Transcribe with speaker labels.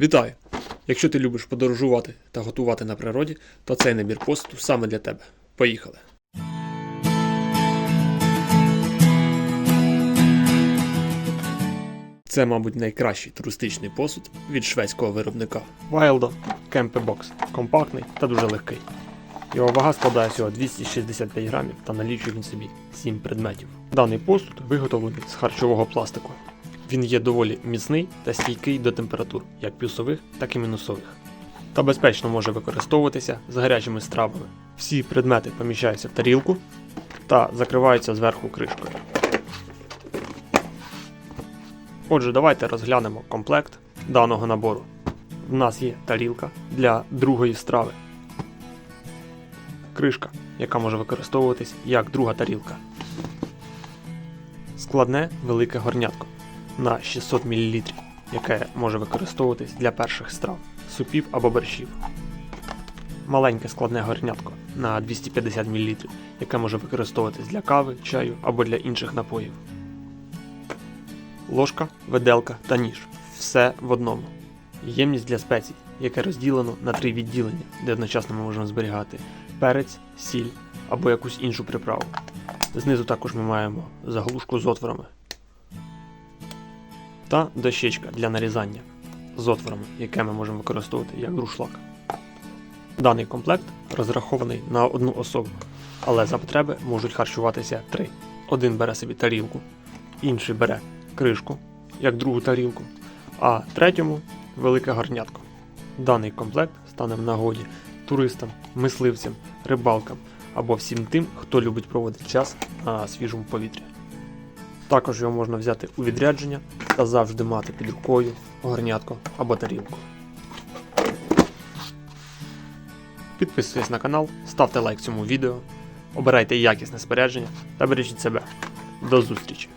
Speaker 1: Вітаю! Якщо ти любиш подорожувати та готувати на природі, то цей набір посуду саме для тебе. Поїхали! Це, мабуть, найкращий туристичний посуд від шведського виробника. Wildo Box. Компактний та дуже легкий. Його вага складає всього 265 грамів та налічує він собі 7 предметів. Даний посуд виготовлений з харчового пластику. Він є доволі міцний та стійкий до температур, як плюсових, так і мінусових. Та безпечно може використовуватися з гарячими стравами. Всі предмети поміщаються в тарілку та закриваються зверху кришкою. Отже, давайте розглянемо комплект даного набору. В нас є тарілка для другої страви. Кришка, яка може використовуватись як друга тарілка. Складне велике горнятко на 600 мл, яке може використовуватись для перших страв, супів або борщів. Маленьке складне горнятко на 250 мл, яке може використовуватись для кави, чаю або для інших напоїв. Ложка, виделка та ніж. Все в одному. Ємність для спецій, яке розділено на три відділення, де одночасно ми можемо зберігати перець, сіль або якусь іншу приправу. Знизу також ми маємо заглушку з отворами та дощечка для нарізання з отворами, яке ми можемо використовувати як друшлак. Даний комплект розрахований на одну особу, але за потреби можуть харчуватися три. Один бере собі тарілку, інший бере кришку, як другу тарілку, а третьому велике горнятко. Даний комплект стане в нагоді туристам, мисливцям, рибалкам або всім тим, хто любить проводити час на свіжому повітрі. Також його можна взяти у відрядження та завжди мати під рукою горнятко або тарілку. Підписуйтесь на канал, ставте лайк цьому відео, обирайте якісне спорядження та бережіть себе. До зустрічі!